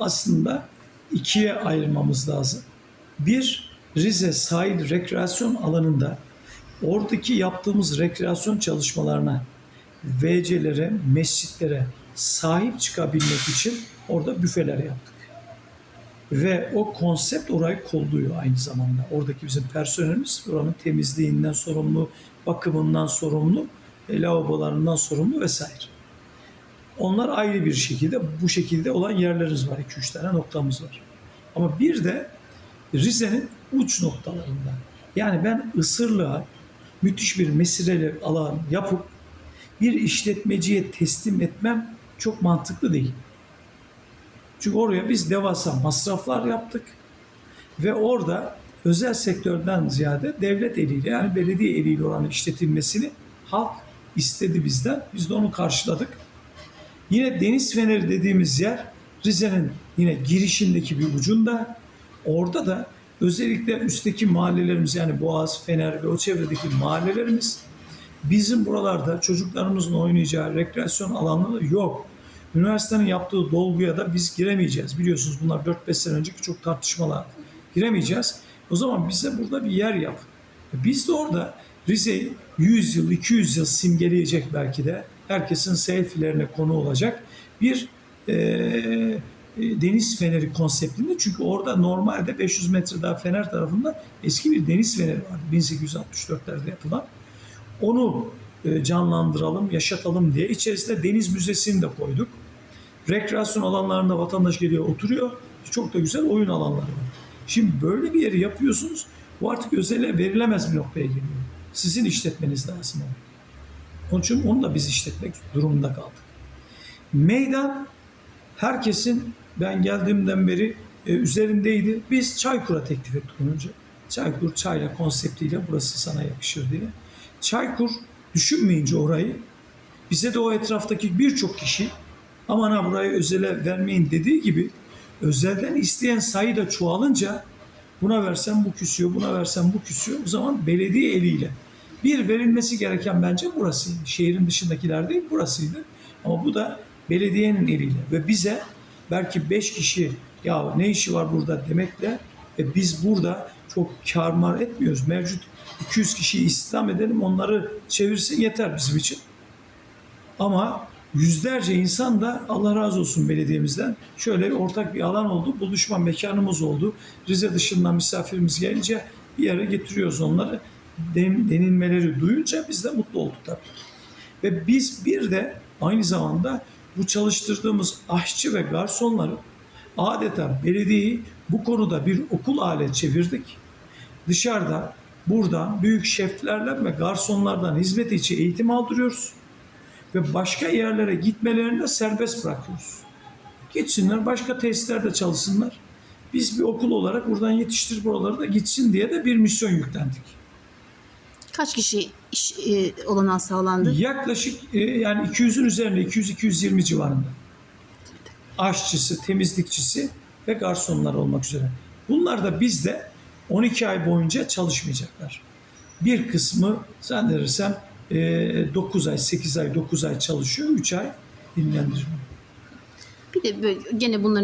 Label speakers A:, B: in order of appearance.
A: aslında ikiye ayırmamız lazım. Bir, Rize sahil rekreasyon alanında oradaki yaptığımız rekreasyon çalışmalarına, VC'lere, mescitlere sahip çıkabilmek için orada büfeler yaptık. Ve o konsept orayı kolluyor aynı zamanda. Oradaki bizim personelimiz oranın temizliğinden sorumlu, bakımından sorumlu, e, lavabolarından sorumlu vesaire. Onlar ayrı bir şekilde, bu şekilde olan yerlerimiz var. 2-3 tane noktamız var. Ama bir de Rize'nin uç noktalarında. Yani ben Isırlığa müthiş bir mesireli alan yapıp bir işletmeciye teslim etmem çok mantıklı değil. Çünkü oraya biz devasa masraflar yaptık ve orada özel sektörden ziyade devlet eliyle yani belediye eliyle olan işletilmesini halk istedi bizden. Biz de onu karşıladık. Yine Deniz Feneri dediğimiz yer Rize'nin yine girişindeki bir ucunda. Orada da özellikle üstteki mahallelerimiz yani Boğaz, Fener ve o çevredeki mahallelerimiz bizim buralarda çocuklarımızın oynayacağı rekreasyon alanları yok. Üniversitenin yaptığı dolguya da biz giremeyeceğiz. Biliyorsunuz bunlar 4-5 sene önceki çok tartışmalar. Giremeyeceğiz. O zaman bize burada bir yer yap. Biz de orada Rize'yi 100 yıl, 200 yıl simgeleyecek belki de herkesin selfie'lerine konu olacak bir eee, e, deniz feneri konseptinde. Çünkü orada normalde 500 metre daha fener tarafında eski bir deniz feneri vardı. 1864'lerde yapılan. Onu e, canlandıralım, yaşatalım diye içerisinde deniz müzesini de koyduk. Rekreasyon alanlarında vatandaş geliyor, oturuyor. Çok da güzel oyun alanları var. Şimdi böyle bir yeri yapıyorsunuz. Bu artık özele verilemez bir noktaya geliyor. Sizin işletmeniz lazım onu. Onun için onu da biz işletmek durumunda kaldık. Meydan herkesin ben geldiğimden beri e, üzerindeydi. Biz Çaykur'a teklif ettik önce. Çaykur çayla konseptiyle burası sana yakışır diye. Çaykur düşünmeyince orayı bize de o etraftaki birçok kişi aman ha burayı özele vermeyin dediği gibi özelden isteyen sayı da çoğalınca buna versen bu küsüyor, buna versen bu küsüyor. O zaman belediye eliyle bir verilmesi gereken bence burasıydı. Şehrin dışındakiler değil burasıydı. Ama bu da belediyenin eliyle ve bize belki 5 kişi ya ne işi var burada demekle ve biz burada çok karmar etmiyoruz. Mevcut 200 kişiyi istihdam edelim onları çevirsin yeter bizim için. Ama yüzlerce insan da Allah razı olsun belediyemizden şöyle bir ortak bir alan oldu. Buluşma mekanımız oldu. Rize dışından misafirimiz gelince bir yere getiriyoruz onları. Den- denilmeleri duyunca biz de mutlu olduk tabii. Ve biz bir de aynı zamanda bu çalıştırdığımız aşçı ve garsonları adeta belediyeyi bu konuda bir okul hale çevirdik. Dışarıda buradan büyük şeflerden ve garsonlardan hizmet içi eğitim aldırıyoruz. Ve başka yerlere gitmelerini de serbest bırakıyoruz. Gitsinler başka tesislerde çalışsınlar. Biz bir okul olarak buradan yetiştir buraları da gitsin diye de bir misyon yüklendik.
B: Kaç kişi iş e, olanağı sağlandı?
A: Yaklaşık e, yani 200'ün üzerinde 200-220 civarında. Aşçısı, temizlikçisi ve garsonlar olmak üzere. Bunlar da bizde 12 ay boyunca çalışmayacaklar. Bir kısmı zannedersem e, 9 ay, 8 ay, 9 ay çalışıyor. 3 ay dinlendirme.
B: Bir de böyle gene bunların